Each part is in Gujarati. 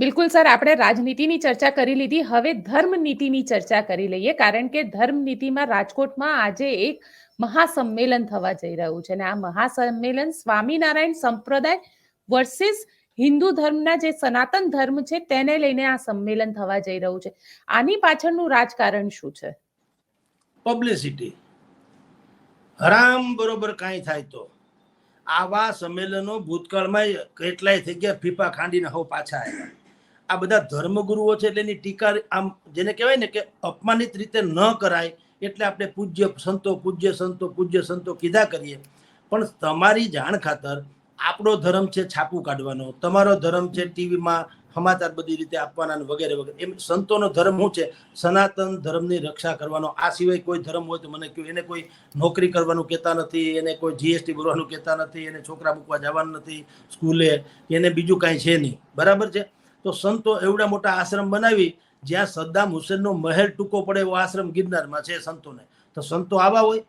બિલકુલ સર, આપણે રાજનીતિની ચર્ચા કરી લીધી. હવે ધર્મ નીતિની ચર્ચા કરી લઈએ, કારણ કે ધર્મ નીતિમાં રાજકોટમાં આજે એક મહાસંમેલન થવા જઈ રહ્યું છે. અને આ મહાસંમેલન સ્વામિનારાયણ સંપ્રદાય વર્સિસ હિન્દુ ધર્મના જે સનાતન ધર્મ છે, તેને લઈને આ સંમેલન થવા જઈ રહ્યું છે. આની પાછળનું રાજકારણ શું છે? પબ્લિસિટી હરામ બરોબર કાંઈ થાય તો. આવા સંમેલનો ભૂતકાળમાં કેટલાય થઈ ગયા ફીફા ખાંડીને હવે પાછા આવ્યા. આ બધા ધર્મગુરુઓ છે એટલે એની ટીકા આમ જેને કહેવાય ને કે અપમાનિત રીતે ન કરાય એટલે આપણે પૂજ્ય સંતો પૂજ્ય સંતો પૂજ્ય સંતો કીધા કરીએ. પણ તમારી જાણ ખાતર આપણો ધર્મ છે છાપું કાઢવાનો. તમારો ધર્મ છે ટીવીમાં સમાચાર બધી રીતે આપવાના વગેરે વગેરે. એમ સંતોનો ધર્મ શું છે? સનાતન ધર્મની રક્ષા કરવાનો. આ સિવાય કોઈ ધર્મ હોય તો મને કહ્યું એને કોઈ નોકરી કરવાનું કહેતા નથી, એને કોઈ જીએસટી ભરવાનું કહેતા નથી, એને છોકરા મૂકવા જવાનું નથી સ્કૂલે, એને બીજું કાંઈ છે નહીં. બરાબર છે? તો સંતો એવડા મોટા આશ્રમ બનાવી જ્યાં સદ્દામ હુસેનનો મહેલ ટૂંકો પડે એવો આશ્રમ ગિરનારમાં છે સંતોને. તો સંતો આવા હોય.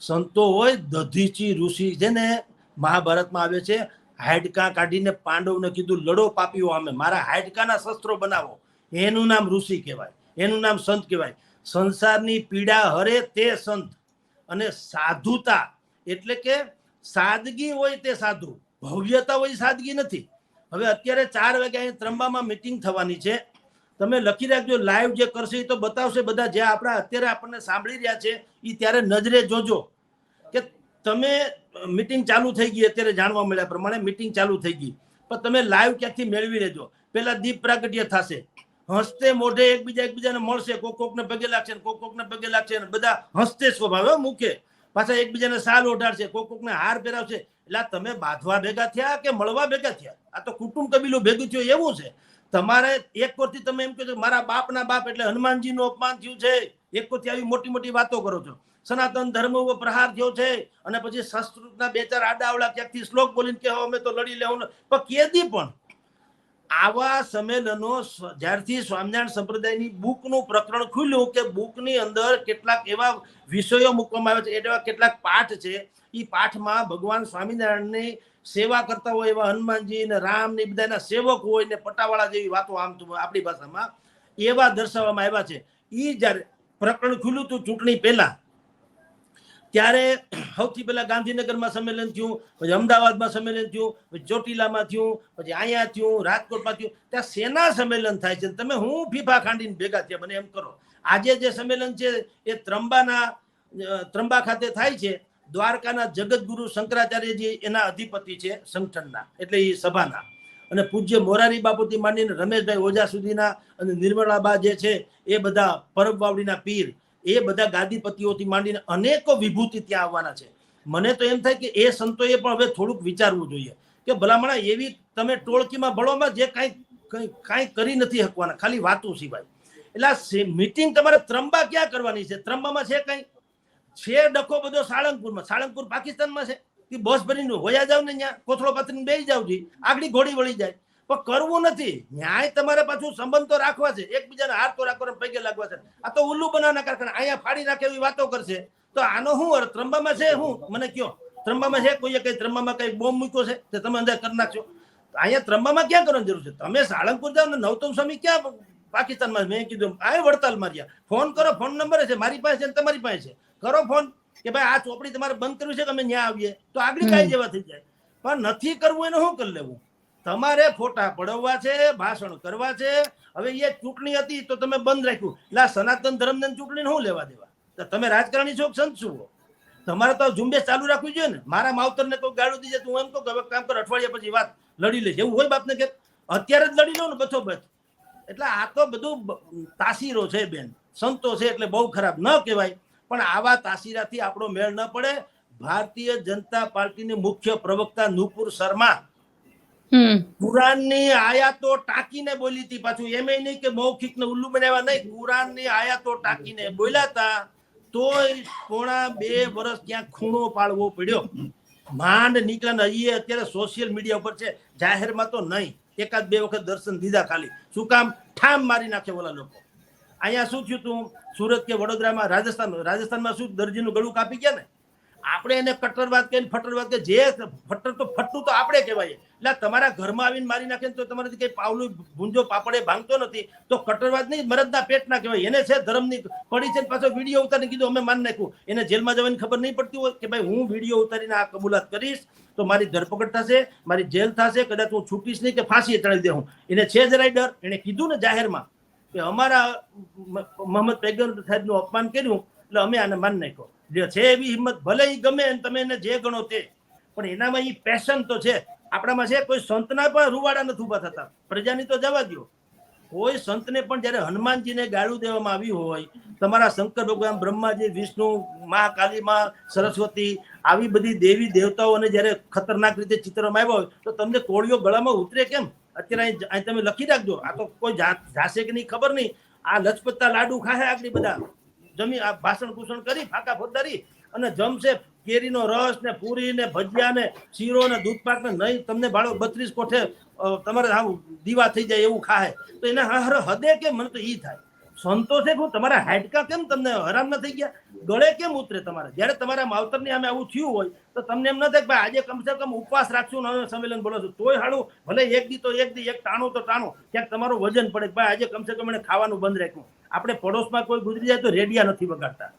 સંતો હોય, દધીચી ઋષિ જેને મહાભારતમાં આવે છે, હાડકા કાઢીને પાંડવને કીધું, લડો પાપીઓ અમે, મારા હાડકાના શસ્ત્રો બનાવો. એનું નામ ઋષિ કહેવાય. એનું નામ સંત કહેવાય. સંસારની પીડા હરે તે સંત. અને સાધુતા એટલે કે સાદગી હોય તે સાધુ. ભવ્યતા હોય સાદગી નથી. હવે અત્યારે ચાર વાગે અહીં ત્રંબામાં મિટિંગ થવાની છે. તમે લખી રાખજો લાઈવ જે કરશે એ તો બતાવશે બધા. જે આપણા અત્યારે આપણને સાંભળી રહ્યા છે એ ત્યારે નજરે જોજો કે તમે મિટિંગ ચાલુ થઈ ગઈ અત્યારે જાણવા મળ્યા પ્રમાણે મિટિંગ ચાલુ થઈ ગઈ. પણ તમે લાઈવ ક્યાંથી મેળવી લેજો? પેલા દીપ પ્રાગટ્ય થશે. હસતે મોઢે એકબીજા એકબીજાને મળશે. કોક કોકને પગે લાગશે કોક કોકને પગે લાગશે બધા હસતે સ્વભાવે મુખે પાછા એકબીજાને સાલ ઓઢાડશે, કોક કોકને હાર પહેરાવશે. એટલે તમે બાંધવા ભેગા થયા કે મળવા ભેગા થયા? આ તો કુટુંબ કબીલું ભેગું થયો, એવું છે. તમારે એક કોરથી તમે એમ કહો છો મારા બાપના બાપ એટલે હનુમાનજીનું અપમાન થયું છે. એક કોરથી આવી મોટી મોટી વાતો કરો છો. સનાતન ધર્મ ઉપર પ્રહાર થયો છે અને પછી સંસ્કૃતના બે ચાર આડાવડા ક્યાંકથી શ્લોક બોલીને કહેવા અમે તો લડી લેવું. પણ કેદી પણ આવા સંમેલનો જ્યારથી સ્વામિનારાયણ સંપ્રદાયની બુકનું પ્રકરણ ખુલ્યું કે બુકની અંદર કેટલાક એવા વિષયો મૂકવામાં આવે છે એવા કેટલાક પાઠ છે એ પાઠમાં ભગવાન સ્વામિનારાયણની સેવા કરતા હોય એવા હનુમાનજી ને રામ ને બધાના સેવક હોય ને પટાવાળા જેવી વાતો આમ આપણી ભાષામાં એવા દર્શાવવામાં આવ્યા છે. એ જ્યારે પ્રકરણ ખુલ્યું હતું ચૂંટણી પહેલા ત્યારે સૌથી પહેલા ગાંધીનગરમાં સંમેલન થયું, પછી અમદાવાદમાં સંમેલન થયું, પછી ચોટીલામાં થયું, પછી અહીંયા થયું, રાજકોટમાં થયું. ત્યાં સેના સંમેલન થાય છે. તમે હું ફીફા ખાંડીને ભેગા થયા, મને એમ કરો. આજે જે સંમેલન છે, એ ત્રંબાના ત્રંબા ખાતે થાય છે. દ્વારકાના જગતગુરુ શંકરાચાર્યજી એના અધિપતિ છે સંગઠનના, એટલે એ સભાના. અને પૂજ્ય મોરારી બાપુથી માંડીને રમેશભાઈ ઓઝા સુધીના અને નિર્મળાબા જે છે, એ બધા પરબ વાવડીના પીર. એ બધા ગાદીપતિઓથી માંડીને અનેકો વિભૂતિ ત્યાં આવવાના છે. મને તો એમ થાય કે એ સંતોએ પણ હવે થોડુંક વિચારવું જોઈએ કે ભલામણા એવી તમે ટોળકીમાં ભળવામાં જે કાંઈ, કંઈ, કાંઈ કરી નથી શકવાના ખાલી વાતો સિવાય. એટલે મિટિંગ તમારે ત્રંબા ક્યાં કરવાની છે? ત્રંબામાં છે કાંઈ? છે ડખો બધો સાળંગપુરમાં. સાળંગપુર પાકિસ્તાનમાં છે? કે બસ ભરીને હોયા જાવ ને ત્યાં કોથળો પાથરીને બેસી જાવ આગળ ઘોડી વળી જાય. પણ કરવું નથી. ન્યાય તમારે પાછું સંબંધ તો રાખવા છે. એકબીજાને હાથ તો રાખવા પૈકે લાગવા છે. આ તો ઉલ્લુ બનાવવાના કારણે અહીંયા ફાડી નાખે એવી વાતો કરશે. તો આનો શું અર્થ? ત્રંબામાં છે શું? મને કયો. ત્રંબામાં છે? કોઈએ કઈ ત્રંબામાં કઈ બોમ્બ મૂક્યો છે? તે તમે અંદર કરી નાખશો અહીંયા ત્રંબામાં ક્યાં કરવાની જરૂર છે? તમે સાળંગપુર જાઓ ને નવતમ સ્વામી ક્યાં પાકિસ્તાનમાં? મેં કીધું આ વડતાલ માર્યા ફોન કરો ફોન નંબર છે. મારી પાસે છે ને તમારી પાસે છે. કરો ફોન કે ભાઈ આ ચોપડી તમારે બંધ કરવી છે કે અમે ત્યાં આવીએ? તો આગળ કાંઈ જેવા થઈ જાય. પણ નથી કરવું એને શું કરી લેવું? તમારે ફોટા પડવવા છે, ભાષણ કરવા છે. હવે એ ચૂંટણી હતી તો તમે બંધ રાખ્યું. એટલે સનાતન ધર્મને ચૂંટણી શું લેવા દેવા? તમે રાજકારણી છો સંત છો? તમારે તો ઝુંબેશ ચાલુ રાખવી જોઈએ ને. મારા માવતરને કોઈ ગાળું દીજે તું એમ તો હવે કામ કર, અઠવાડિયા પછી વાત લડી લેજે. એવું હોય બાપને કે અત્યારે જ લડી લો ને બથો બથ. એટલે આ તો બધું તાસીરો છે બેન. સંતો છે એટલે બહુ ખરાબ. ન કહેવાય. પણ આવા તાસીરાથી આપણો મેળ ન પડે. ભારતીય જનતા પાર્ટીની મુખ્ય પ્રવક્તા નુપુર શર્મા કુરાનની આયાતો ટાંકીને બોલી હતી પાછું. એમ નહીં કે મૌખિક ને ઉલ્લુ બનાવ્યા નહીં. કુરાનની આયાતો ટાંકીને બોલ્યા હતા. તોય પોણા બે વર્ષ ત્યાં ખૂણો પાડવો પડ્યો. માંડ નીકળ્યા હજી અત્યારે સોશિયલ મીડિયા ઉપર છે. જાહેરમાં તો નહીં. એકાદ બે વખત દર્શન દીધા ખાલી. શું કામ? ઠામ મારી નાખે ઓલા લોકો. અહીંયા શું થયું તું? સુરત કે વડોદરામાં? રાજસ્થાન? રાજસ્થાનમાં શું દરજીનું ગળું કાપી ગયા ને? આપણે એને કટ્ટરવાદ કહીને ફટરવાદ કે જે ફટર તો ફટતું તો આપણે કહેવાય. એટલે તમારા ઘરમાં આવીને મારી નાખે તો તમારાથી કઈ પાવલું ભૂંજો પાપડે ભાંગતો નથી. તો કટ્ટરવાદ નહીં, મરદના પેટના કહેવાય. એને છે ધર્મની પડી છે પાછો વીડિયો ઉતારીને કીધું, અમે માન નાખ્યું. એને જેલમાં જવાની ખબર નહીં પડતી હોય કે ભાઈ હું વીડિયો ઉતારીને આ કબૂલાત કરીશ, તો મારી ધરપકડ થશે, મારી જેલ થશે, કદાચ હું છૂટીશ નહીં કે ફાંસી ચડાવી દે હું. એને છે જરાય ડર એને કીધું ને જાહેરમાં કે અમારા મોહમ્મદ પૈગંબર સાહેબનું અપમાન કર્યું, એટલે અમે આને માન નાખ્યો. છે એવી હિંમત ભલે ગમે તમે એને જે ગણો તે. પણ એનામાં એ પેશન તો છે. આપણામાં છે કોઈ સંતના પણ રૂવાડા નથી ઊભા થતા. પ્રજાની તો જવા દો કોઈ સંતને પણ જ્યારે હનુમાનજીને ગાળું દેવામાં આવ્યું હોય, તમારા શંકર ભગવાન બ્રહ્માજી, વિષ્ણુ મા કાલી મા સરસ્વતી, આવી બધી દેવી દેવતાઓને જ્યારે ખતરનાક રીતે ચિત્રમાં આવ્યા હોય, તો તમને કોળીઓ ગળામાં ઉતરે કેમ? અત્યારે અહીં તમે લખી રાખજો. આ તો કોઈ જાશે કે નહીં ખબર નહીં. આ લચપતતા લાડુ ખાહે આગળ બધા. જમી આ ભાષણ કુષણ કરી, ફાકા ફોદારી અને જમશે કેરીનો રસ ને પૂરી ને ભજીયા ને શીરો ને દૂધપાક ને નહીં, તમને ભાડો બત્રીસ કોઠે તમારે આમ દીવા થઈ જાય એવું ખાય તો એને હર હદે કે મને તો ઈ થાય. સંતોષે હું તમારા હાડકા કેમ તમને હરામ ના થઈ ગયા? ગળે કેમ ઉતરે તમારે? જ્યારે તમારા માવતરની આમે આવું થયું હોય, તો તમને એમ ન થાય કે ભાઈ આજે કમસે કમ ઉપવાસ રાખશું ને સંમેલન બોલો છું તોય હાડું ભલે એક દી તો એક દી, એક ટાણું તો ટાણું. ક્યાંક તમારું વજન પડે કે ભાઈ આજે કમસે કમ એને ખાવાનું બંધ રાખ્યું. આપણે પડોશમાં કોઈ ગુજરી જાય તો રેડિયા નથી વગાડતા.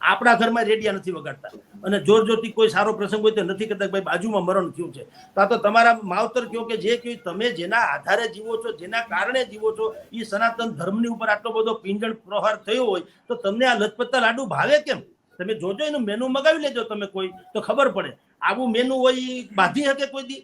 આપણા ઘરમાં રેડિયા નથી વગાડતા. અને જોર જોરથી કોઈ સારો પ્રસંગ હોય તો નથી કરતા ભાઈ બાજુમાં મરણ થયું છે. તો આ તો તમારા માવતર કયો કે જે કયું, તમે જેના આધારે જીવો છો, જેના કારણે જીવો છો એ સનાતન ધર્મની ઉપર આટલો બધો પિંજણ પ્રહાર થયો હોય, તો તમને આ લજપતતા લાડુ ભાવે કેમ? તમે જોજો એનું મેનુ મગાવી લેજો તમે કોઈ, તો ખબર પડે. આવું મેનુ હોય એ બાંધી શકે કોઈ દી?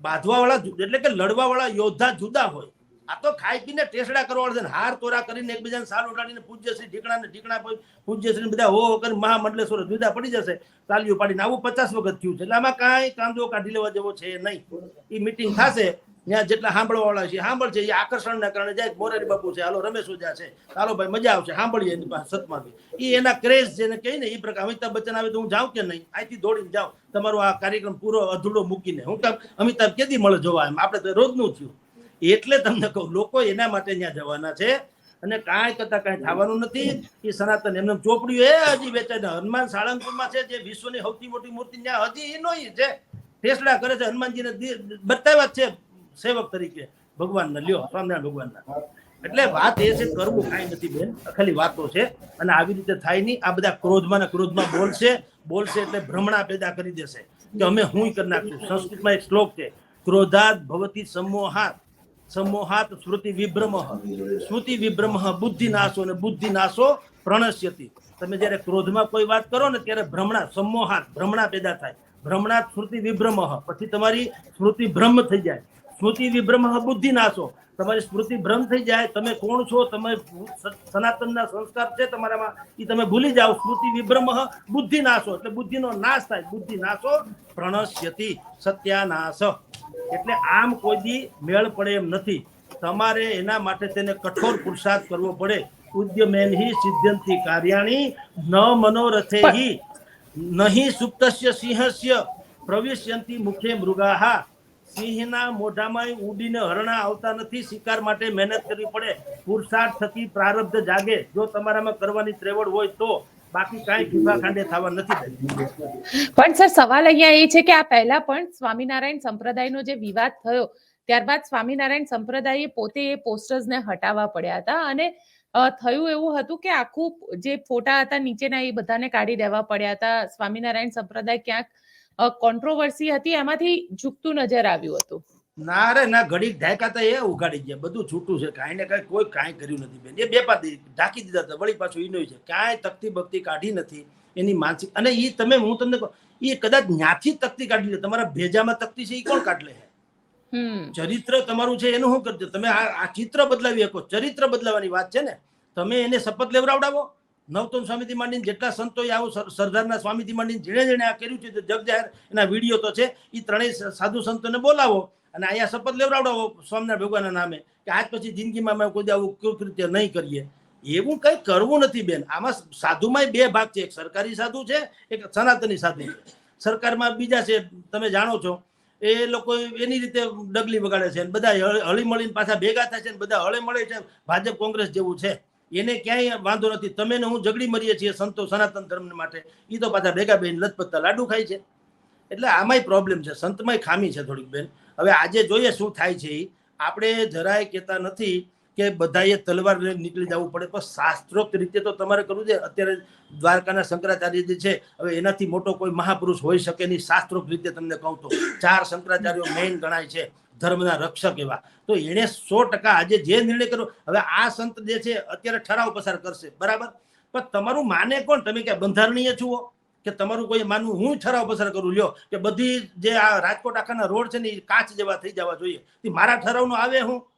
બાંધવા વાળા એટલે કે લડવા વાળા યોદ્ધા જુદા હોય. આ તો ખાઈ પીને ટેસડા કરવા છે હાર તોરા કરીને એકબીજાને સાલ ઉડાડીને પૂજ્ય શ્રી ઢીકણા ને ઢીકણા કોઈ પૂજ્ય શ્રી બધા હો કરીને મહામંડલેશ્વર જુદા પડી જશે, તાલીઓ પાડીને. આવું પચાસ વખત થયું છે. એટલે આમાં કાંઈ કાંદો કાઢી લેવા જેવો છે નહીં. એ મિટિંગ થશે, ત્યાં જેટલા સાંભળવા વાળા છે સાંભળશે એ આકર્ષણના કારણે જાય મોરારી બાપુ છે, હાલો રમેશ ઓઝા છે. હાલો ભાઈ, મજા આવશે, સાંભળીએ એની એ એના ક્રેઝ જેને કહે ને એ પ્રકાર, અમિતાભ બચ્ચન આવે તો હું જાઉં કે નહીં? અહીંથી દોડીને જાઉં. તમારો આ કાર્યક્રમ પૂરો અધૂરો મૂકીને. હું કામ, અમિતાભ કેદી મળે જોવા એમ? આપણે તો રોજનું થયું. એટલે તમને કહું, લોકો એના માટે ત્યાં જવાના છે. અને કાંઈ કરતા કાંઈ થવાનું નથી. એ સનાતન એમને ચોપડ્યું એ હજી વેચાય હનુમાન સાળંગપુરમાં છે જે વિશ્વની સૌથી મોટી મૂર્તિ, ત્યાં હજી એનો છે ટેસડા કરે છે, હનુમાનજીને બતાવ્યા છે સેવક તરીકે ભગવાનને. લ્યો, સ્વામિનારાયણ ભગવાનના. એટલે વાત એ છે, કરવું કાંઈ નથી બેન. ખાલી વાતો છે. અને આવી રીતે થાય નહીં. આ બધા ક્રોધમાં ને ક્રોધમાં બોલશે. બોલશે એટલે ભ્રમણા પેદા કરી દેશે. કે અમે હું કરી નાખશું. સંસ્કૃતમાં એક શ્લોક છે ક્રોધાત ભવતી સમોહાત. સમોહાત શ્રુતિ વિભ્રમ. શ્રુતિ વિભ્રમ બુદ્ધિ નાશો અને બુદ્ધિ નાશો પ્રણશ્યતિ. તમે જ્યારે ક્રોધમાં કોઈ વાત કરો ને ત્યારે ભ્રમણા, સમોહાત, ભ્રમણા પેદા થાય. ભ્રમણા શ્રુતિ વિભ્રમ. પછી તમારી સ્મૃતિ ભ્રમ થઈ જાય. સ્મૃતિ વિભ્રમ બુદ્ધિ નાશો. તમારી સ્મૃતિ ભ્રમ થઈ જાય. તમે કોણ છો? તમે સનાતનના સંસ્કાર છે તમારામાં. એ તમે ભૂલી જાઓ. સ્મૃતિ વિભ્રમ બુદ્ધિ નાશો. એટલે બુદ્ધિનો નાશ થાય. બુદ્ધિ નાશો પ્રણશ્યતિ. સત્યાનાશ. એટલે આમ કોઈ મેળ પડે એમ નથી. તમારે એના માટે તેને કઠોર પુરુષાર્થ કરવો પડે. ઉદ્યમેન હિ સિદ્ધંતિ કાર્યાણી ન મનોરથે હિ નહીં સુપ્તસ્ય સિંહસ્ય પ્રવિશ્યંતિ મુખે મૃગાહા. સિંહના મોઢામાં ઉડીને હરણા આવતા નથી શિકાર માટે મહેનત કરવી પડે. પુરુષાર્થ થકી પ્રારબ્ધ જાગે. જો તમારામાં કરવાની ત્રેવડ હોય તો પણ સર, સવાલ અહીંયા એ છે કે આ પહેલા પણ સ્વામિનારાયણ સંપ્રદાયનો જે વિવાદ થયો, ત્યારબાદ સ્વામિનારાયણ સંપ્રદાયે પોતે એ પોસ્ટર્સને હટાવવા પડ્યા હતા અને થયું એવું હતું કે આખું જે ફોટા હતા નીચેના એ બધાને કાઢી દેવા પડ્યા હતા. સ્વામિનારાયણ સંપ્રદાય ક્યાંક કોન્ટ્રોવર્સી હતી, એમાંથી ઝૂકતું નજર આવ્યું હતું. ના રે ના ઘડી ઢાંકા તો એ ઉઘાડી ગયા. બધું છૂટું છે. કાંઈ ને કાંઈ કોઈ કાંઈ કર્યું નથી બેન. એ બે પાતી ઢાંકી દીધા હતા. વળી પાછું ઈનો છે. કાંઈ તકતી બકતી કાઢી નથી. એની માનસિક અને એ તમે હું તમને કહું એ કદાચ ન્યાથી તકતી કાઢી લે. તમારા ભેજામાં તકતી છે એ કોણ કાઢ લે ચરિત્ર તમારું છે એનું શું કરજો? તમે આ આ ચિત્ર બદલાવી શકો. ચરિત્ર બદલાવાની વાત છે ને? તમે એને શપથ લેવડાવો નવતમ સ્વામીથી માંડીને જેટલા સંતોએ આવું સરદારના સ્વામીથી માંડીને જેણે જેણે આ કર્યું છે જગ જાહેર એના વીડિયો તો છે એ ત્રણેય સાધુ સંતોને બોલાવો અને અહીંયા શપથ લેવડાવડાવો સ્વામિનારાયણ ભગવાનના નામે કે આજ પછી જિંદગીમાં અમે કોઈ આવું કૃત્ય નહીં કરીએ. એવું કંઈ કરવું નથી બેન. આમાં સાધુમાં બે ભાગ છે. એક સરકારી સાધુ છે, એક સનાતની સાધુ છે. સરકારમાં બીજા છે, તમે જાણો છો, એ લોકો એની રીતે ડગલી વગાડે છે બધા હળી મળીને પાછા ભેગા થાય છે બધા હળે મળે છે. ભાજપ, કોંગ્રેસ જેવું છે. એને ક્યાંય વાંધો નથી. તમે ને હું ઝઘડી મરીએ છીએ સંતો સનાતન ધર્મ માટે. એ તો પાછા ભેગા બેન લથપથતા લાડુ ખાય છે. એટલે આમાંય પ્રોબ્લેમ છે. સંતમાંય ખામી છે થોડીક બેન. હવે આજે જોઈએ શું થાય છે એ આપણે જરાય કહેતા નથી કે બધાએ તલવાર લઈને નીકળી જવું પડે. પણ શાસ્ત્રોક્ત રીતે તો તમારે કરવું છે અત્યારે દ્વારકાના શંકરાચાર્ય જે છે, હવે એનાથી મોટો કોઈ મહાપુરુષ હોઈ શકે નહીં. શાસ્ત્રોક્ત રીતે તમને કહું તો. ચાર શંકરાચાર્યો મેઇન ગણાય છે. ધર્મના રક્ષક એવા. તો એણે સો ટકા આજે જે નિર્ણય કર્યો, હવે આ સંત જે છે અત્યારે ઠરાવ પસાર કરશે. બરાબર? પણ તમારું માને કોણ? તમે ક્યાં બંધારણીય છુઓ કે તમારું કોઈ માનવું? હું ઠરાવ પસાર કરું, લ્યો. કે બધી જે આ રાજકોટ આખાના રોડ છે ને એ કાચ જેવા થઈ જવા જોઈએ. તે મારા ઠરાવનો આવે હું?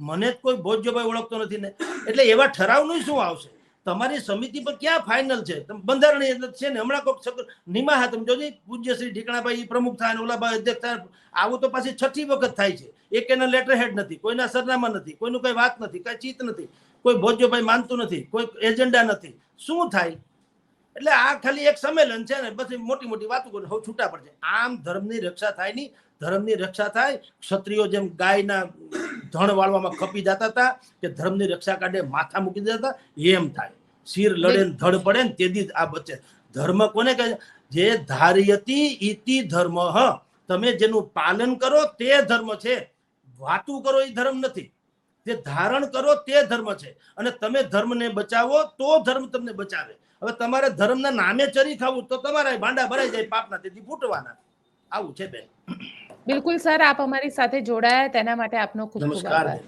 મને જ કોઈ ભોજ્યભાઈ ઓળખતો નથી ને. એટલે એવા ઠરાવનું શું આવશે? તમારી સમિતિ પર ક્યાં ફાઇનલ છે? બંધારણીય એટલે છે ને, હમણાં કોઈક નિમાહા તમે જોજો પૂજ્ય શ્રી ઢીકણાભાઈ પ્રમુખ થાય ઓલાભાઈ અધ્યક્ષ થાય આવું તો પાછી છઠ્ઠી વખત થાય છે. એક એના લેટર હેડ નથી, કોઈના સરનામા નથી, કોઈનું કઈ વાત નથી, કઈ ચિત નથી, કોઈ ભોજ્યભાઈ માનતું નથી, કોઈ એજન્ડા નથી. શું થાય? એટલે આ ખાલી એક સંમેલન છે ને, પછી મોટી મોટી વાતો કરે, હવે છૂટા પડશે. આમ ધર્મની રક્ષા થાય નહીં, ધર્મની રક્ષા થાય, ક્ષત્રિયો જેમ ગાયના ધણ વાળવામાં ખપી જતા હતા કે ધર્મની રક્ષા કાઢે, માથા મૂકી દેતા એમ થાય. શિર લડે ને ધડ પડે ને તેથી આ બચે. ધર્મ કોને કહે છે? જે ધાર્યતી ઇતિ ધર્મ હ. તમે જેનું પાલન કરો તે ધર્મ છે. વાતું કરો એ ધર્મ નથી. જે ધારણ કરો તે ધર્મ છે. અને તમે ધર્મને બચાવો તો ધર્મ તમને બચાવે. હવે તમારે ધર્મના નામે ચરી ખાવું તો તમારા ભાંડા ભરાઈ જાય પાપના તેથી ફૂટવાના. આવું છે બેન. બિલકુલ સર. આપ અમારી સાથે જોડાયા. તેના માટે આપનો ખૂબ ખૂબ આભાર.